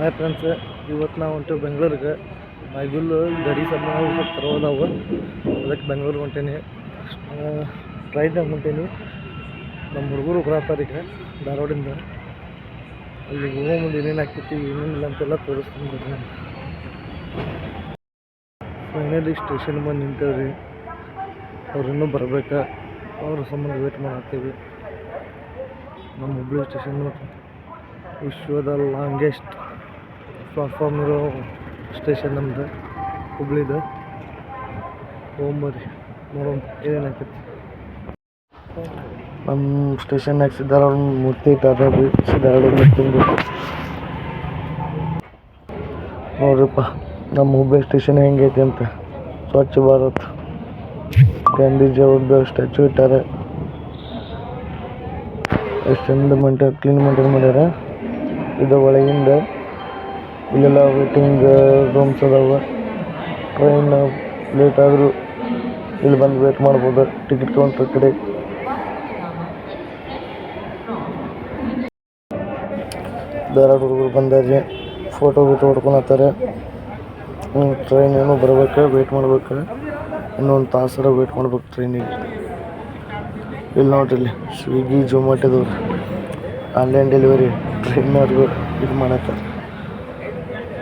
Hi friends ಇವತ್ತು ನಾವು ಹೊಂಟು ಬೆಂಗಳೂರಿಗೆ. ಮೈಗುಲ್ಲು ಗಡಿ ಸಂಬಂಧ ತರೋದವು ಅದಕ್ಕೆ ಬೆಂಗಳೂರಿಗೆ ಹೊಂಟೇನಿ. ಟ್ರೈನಾಗ ಹೊಂಟೇನಿ. ನಮ್ಮ ಹುಡುಗರು ಬರತ್ತಾರೀಗ ಧಾರವಾಡಿಂದ ಅಲ್ಲಿ ಹೋಗೋ ಮುಂದೆ ಏನೇನು ಆಗ್ತೈತಿ ಏನೇನಿಲ್ಲ ಅಂತೆಲ್ಲ ತೋರಿಸ್ತೀನಿ ಫೈನಲಿ ಸ್ಟೇಷನ್ ಬಂದು ನಿಂತೇವ್ರಿ. ಅವ್ರು ಇನ್ನೂ ಬರ್ಬೇಕಾ. ಅವ್ರ ಸಂಬಂಧ ವೇಟ್ ಮಾಡತ್ತೀವಿ ನಮ್ಮ ಹುಬ್ಳಿ ಸ್ಟೇಷನ್ ವಿಶ್ವದ ಲಾಂಗೆಸ್ಟ್ ಪ್ಲಾಟ್ಫಾರ್ಮ್ ಇರೋ ಸ್ಟೇಷನ್ ನಮ್ದು, ಹುಬ್ಳಿದು. ಹೋಗ್ಬರ್ರಿ ನೋಡೋಣ ಏನೇನಾಗ್ತೈತಿ. ನಮ್ಮ ಸ್ಟೇಷನ್ನಾಗ ಸಿದ್ದಾರೂಢ ಮೂರ್ತಿ ಇಟ್ಟಾರ ರೀ ಸಿದ್ದಾರೂಢ ಮೂರ್ತಿ ನಮ್ಮ ಹುಬ್ಳಿ ಸ್ಟೇಷನ್ ಹೆಂಗೈತಿ ಅಂತ. ಸ್ವಚ್ಛ ಭಾರತ್. ಗಾಂಧೀಜಿ ಅವ್ರದ್ದು ಸ್ಟ್ಯಾಚು ಇಟ್ಟಾರೆ. ಎಷ್ಟು ಚಂದ ಮಂಟ ಕ್ಲೀನ್ ಮೇಂಟೈನ್ ಮಾಡ್ಯಾರ. ಇದು ಒಳಗಿಂದ ಇಲ್ಲೆಲ್ಲ ವೇಟಿಂಗ್ ರೂಮ್ಸ್ ಅದಾವ. ಟ್ರೈನ್ ಲೇಟ್ ಆದರೂ ಇಲ್ಲಿ ಬಂದು ವೇಟ್ ಮಾಡ್ಬೋದು. ಟಿಕೆಟ್ ಕೌಂಟರ್ ಕಡೆ. ಬೇರೆ ಹುಡುಗರು ಬಂದಾರ್ರಿ ಫೋಟೋ ಗೀಟೋ ಹೊಡ್ಕೊಳತ್ತಾರೆ. ಟ್ರೈನ್ ಏನೋ ಬರ್ಬೇಕು? ವೇಟ್ ಮಾಡ್ಬೇಕು? ಇನ್ನೊಂದು ತಾಸರ ವೇಟ್ ಮಾಡ್ಬೇಕು ಟ್ರೈನಿಗೆ ಇಲ್ಲಿ ನೋಡ್ರಿ ಇಲ್ಲಿ ಸ್ವಿಗ್ಗಿ ಜೊಮ್ಯಾಟೋದವ್ರು ಆನ್ಲೈನ್ ಡೆಲಿವರಿ ಟ್ರೈನವ್ರಿಗೂ ಇದು ಮಾಡತ್ತಾರೆ.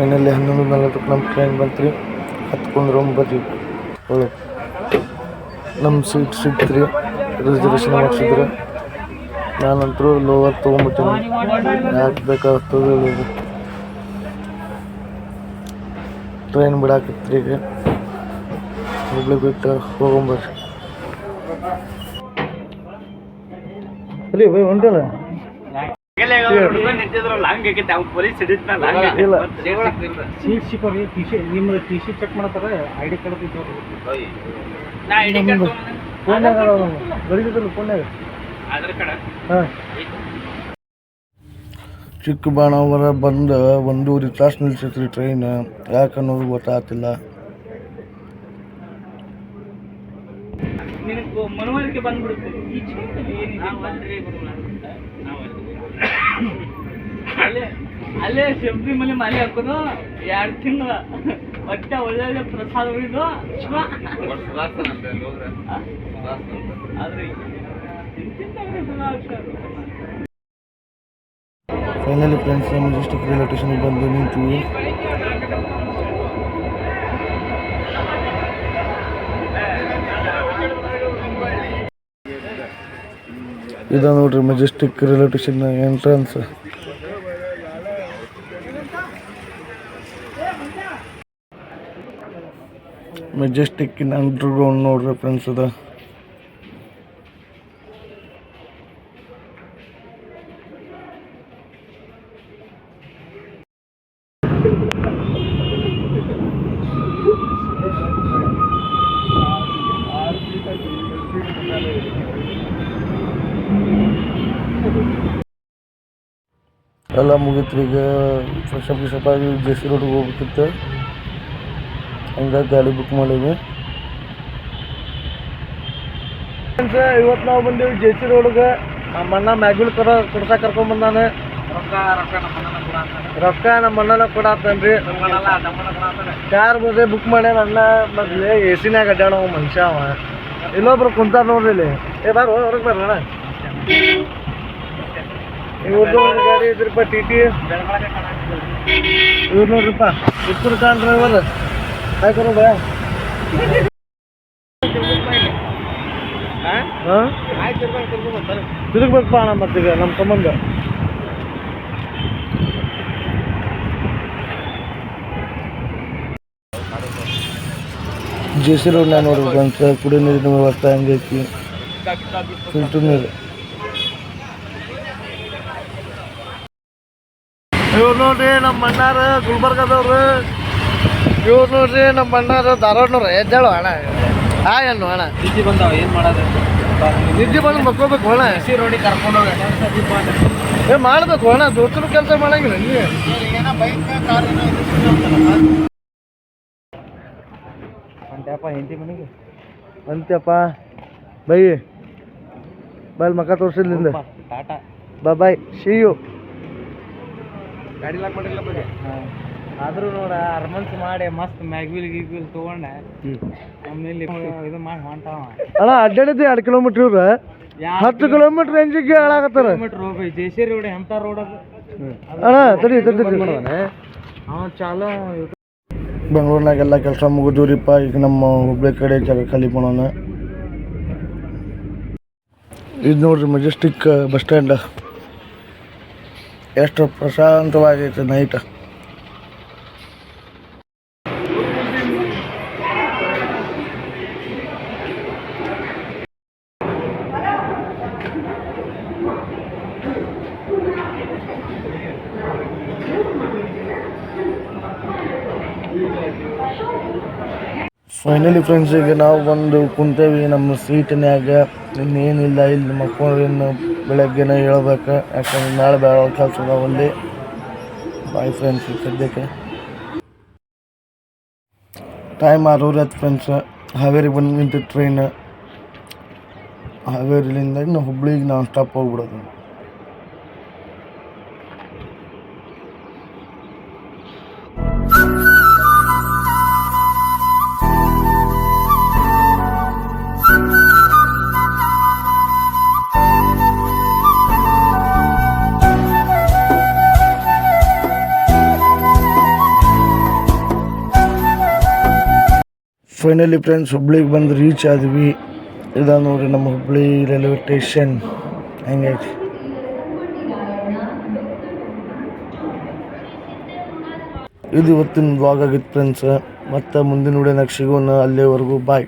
ಫೈನಲಿ ಹನ್ನೊಂದು ನಲ್ವತ್ತಕ್ಕೆ ನಮ್ಮ ಟ್ರೈನ್ ಬಂತು ರೀ ಹತ್ಕೊಂಡು ರೂಮ್ ಬರ್ರಿ ಒಳ್ಳೆ. ನಮ್ಮ ಸೀಟ್ ಸಿಕ್ತು ರೀ ರಿಸರ್ವೇಷನ್ ಮಾಡಿಸಿದ್ರೆ. ನಾನಂತರೂ ಲೋವರ್ ತೊಗೊಂಬಿಟ್ಟೀನಿ. ಯಾಕೆ ಬೇಕಾಗ್ತದೆ ಟ್ರೈನ್ ಬಿಡಾಕತ್ರಿ ಈಗ. ಹುಬ್ಳಿ ಬಿಟ್ಟು ಹೋಗೊಂಬರ್ರಿ. ಅಲ್ಲಿ ಹೊಂಟಲ್ಲ ಇಲ್ಲ ಸೀಟ್ ಸಿಕ್ಕೋರಿ ಟಿ ಸಿ ನಿಮ್ಮ ಟಿ ಸಿ ಚೆಕ್ ಮಾಡ್ತಾರೆ ಐ ಡಿ ಕಾರ್ಡ್ ಇದ್ದವ್ರು ಫೋನ್ಯಾಗ ಬರೀತಿದ್ರು ಫೋನ್ಯಾಗ ಹಾಂ. ಚಿಕ್ಕಬಾಣವರ ಬಂದ ಒಂದೂವರೆ ತಾಸು ನಿಲ್ಸೈತ್ರಿ ಟ್ರೈನ್ ಯಾಕೆ ಅನ್ನೋದು ಗೊತ್ತಾಗ್ತಿಲ್ಲ. ಮನವರಿಕೆ ಬಂದ್ಬಿಡುತ್ತೆ. ಅಲ್ಲೇ ಅಲ್ಲೇ ಮನೆ ಮಾಲೆ ಹಾಕೋದು, ಎರಡು ತಿಂಗಳ ಹೊಟ್ಟೆ ಒಳ್ಳೊಳ್ಳೆ ಪ್ರಸಾದ ಉಳಿದು ಫೈನಲಿ ಫ್ರೆಂಡ್ಸ್ ನಮ್ಮ ಡಿಸ್ಟಿಕ್ ರೈಲ್ವೆ ಸ್ಟೇಷನ್ಗೆ ಬಂದು ನಿಂತೀವಿ. ಇದು ನೋಡ್ರಿ ಮೆಜೆಸ್ಟಿಕ್ ರೈಲ್ವೆ ಸ್ಟೇಷನ್ ಎಂಟ್ರನ್ಸ್ ಮೆಜೆಸ್ಟಿಕ್ಕಿನ ಅಂಡರ್ಗ್ರೌಂಡ್ ನೋಡ್ರಿ ಫ್ರೆಂಡ್ಸ್ ಅದ ಎಲ್ಲ ಮುಗೀತ್ರಿ ಈಗ ಫ್ರೆಶ್ ಅಪ್ ಗಿಶಪ್ ಆಗಿ ಜೆ ಸಿ ರೋಡ್ಗೆ ಹೋಗ್ಬೇಕಿತ್ತು. ಹಂಗಾಗಿ ಗಾಡಿ ಬುಕ್ ಮಾಡೀವಿ ಇವತ್ತು ನಾವು ಬಂದೀವಿ ಜೆ ಸಿ ರೋಡ್ಗೆ ನಮ್ಮ ಅಣ್ಣ ಮ್ಯಾಗ್ಯೂಲ್ ಕರ ಕೊಡ್ಸಾಕ ಕರ್ಕೊಂಡ್ ಬಂದಾನೆ. ರೊಕ್ಕ ನಮ್ಮ ಅಣ್ಣನ ಕೊಡಾತನ್ರಿ ಕೂಡ ಅಂತಾನೆ. ಕಾರ್ ಬದೇ ಬುಕ್ ಮಾಡ್ಯಾನ ಅಣ್ಣ. ಮೊದ್ಲೇ ಎ ಸಿನಾಗ ಅಡ್ಡಾಡ ಮನುಷ್ಯ ಅವ. ಇನ್ನೊಬ್ರು ಕುಂತಾರ ನೋಡ್ರಿ ಇಲ್ಲಿ. ಏ ಬಾರ ಹೊರಗೆ ಬರ್ರಿ ಅಣ್ಣ. ಇವ್ರದ್ದು ಒಂದು ಗಾಡಿ ಇದ್ರಪ್ಪ ಟಿ ಟಿ. ಇವ್ರು ನೋಡ್ರಿಪ್ಪ ಉತ್ತರ ಕಾನ್ ಡ್ರೈವರ್ ಹಾಕಿ ನೋಡ ಹಾಂ ತಿರುಗ್ಬೇಕಪ್ಪ ಅಣ್ಣ ಮತ್ತೀಗ ನಮ್ಮ ಸಂಬಂಧ ಜೆ ಸಿ ನೋಡ್ರಿ ಫ್ರೆಂಡ್ಸ್ ಕುಡಿಯೋ ನೀರಿನ ವ್ಯವಸ್ಥೆ ಹೆಂಗೈತಿ ಫಿಲ್ಟರ್ ನೀರು ಇವ್ರು ನೋಡ್ರಿ ನಮ್ಮ ಮಣ್ಣಾರ ಗುಲ್ಬರ್ಗದವ್ರು ಇವ್ರು ನೋಡ್ರಿ ನಮ್ಮ ಅಣ್ಣಾರ ಧಾರವಾಡನವ್ರು. ಎದ್ದೇಳು ಅಣ್ಣ. ಹಾ ಏನು ಅಣ್ಣ. ನಿದ್ದೆ ಬಂದಾವ ಏನು ಮಾಡೋದು? ನಿದ್ದೆ ಬಂದು ಮಕ್ಕೋಬೇಕು ಅಣ್ಣ. ಬಿಸಿ ರೋಡಿಗೆ ಕರ್ಕೊಂಡು ಏ ಮಾಡ್ಬೇಕು ಅಣ್ಣ. ದೋಸ್ತರು ಕೆಲಸ ಮಾಡಂಗಿಲ್ಲ ನೀವು ಅಂತಪ್ಪ ಹೆಂಡತಿ ಮನೆಗೆ? ಅಂತ್ಯಪ್ಪ ಬೈ. ಬಲ್ ಮಕ್ಕ ನಿಂದ ಟಾಟಾ. ಬಾ ಬಾಯ್. ಸಿ ಯು ಗಾಡಿ ಲಾಕ್ ಮಾಡಿಲ್ಲ ಬಗ್ಗೆ ಆದ್ರೂ ನೋಡ ಅರ್ಮನ್ಸ್ ಮಾಡಿ ಮಸ್ತ್ ಮ್ಯಾಗ್ವಿಲ್ ಗಿಗ್ವಿಲ್ ತಗೊಂಡೆ. ಆಮೇಲೆ ಇದು ಮಾಡಿ ಹೊಂಟಾವ. ಅಣ್ಣ ಅಡ್ಡಾಡಿದ್ದು ಎರಡು ಕಿಲೋಮೀಟ್ರ್ ಇವ್ರ. ಹತ್ತು ಕಿಲೋಮೀಟ್ರ್ ರೇಂಜಿಗೆ ಹಾಳಾಗತ್ತಾರ? ಕಿಲೋಮೀಟರ್ ಹೋಗಿ ಜೇಸಿ ರೋಡ್ ಎಂತ ರೋಡ್ ಅದು. ಅಣ್ಣ ತಡಿ ತಡಿ ತಡಿ. ಅವ ಚಾಲೋ. ಬೆಂಗಳೂರಿನಾಗೆಲ್ಲ ಕೆಲಸ ಮುಗಿದೂರಿಪ್ಪ. ಈಗ ನಮ್ಮ ಹುಬ್ಳಿ ಕಡೆ ಜಾಗ ಖಾಲಿ ಮಾಡೋಣ. ಇದು ನೋಡ್ರಿ ಮೆಜೆಸ್ಟಿಕ್ ಬಸ್ ಸ್ಟ್ಯಾಂಡ್ ಎಷ್ಟು ಪ್ರಶಾಂತವಾಗೈತೆ ನೈಟ್ ಫೈನಲಿ ಫ್ರೆಂಡ್ಸ್ ಈಗ ನಾವು ಬಂದು ಕುಂತೇವಿ ನಮ್ಮ ಸೀಟಿನ್ಯಾಗ ಇನ್ನೇನಿಲ್ಲ ಇಲ್ಲಿ ಮಕ್ಕಳು ಇನ್ನು ಬೆಳಗ್ಗೆನೇ ಹೇಳ್ಬೇಕು. ಯಾಕಂದ್ರೆ ನಾಳೆ ಬೇಡ ಕೆಲಸ ಅದಾವಲ್ಲಿ ಬಾಯ್ ಫ್ರೆಂಡ್ಸ್ ಸದ್ಯಕ್ಕೆ. ಟೈಮ್ ಆರೂರು ಆಯ್ತು ಫ್ರೆಂಡ್ಸ್ ಹಾವೇರಿ ಬಂದು ನಿಂತು ಟ್ರೈನ್ ಹಾವೇರಿಲಿಂದ ನಾವು ಹುಬ್ಳಿಗೆ ನಾನ್ ಸ್ಟಾಪ್ ಹೋಗ್ಬಿಡೋದು. ಫೈನಲಿ ಫ್ರೆಂಡ್ಸ್ ಹುಬ್ಳಿಗೆ ಬಂದು ರೀಚ್ ಆದ್ವಿ. ಇದ ನೋಡ್ರಿ ನಮ್ಮ ಹುಬ್ಳಿ ರೈಲ್ವೆ ಸ್ಟೇಷನ್ ಹೆಂಗೈತಿ ಇದು ಇವತ್ತಿನ ಬ್ಲಾಗ್ ಆಗಿತ್ತು ಫ್ರೆಂಡ್ಸ್ ಮತ್ತೆ ಮುಂದಿನ ವಿಡಿಯೋನಾಗ ಸಿಗೋಣ. ಅಲ್ಲಿವರೆಗೂ ಬಾಯ್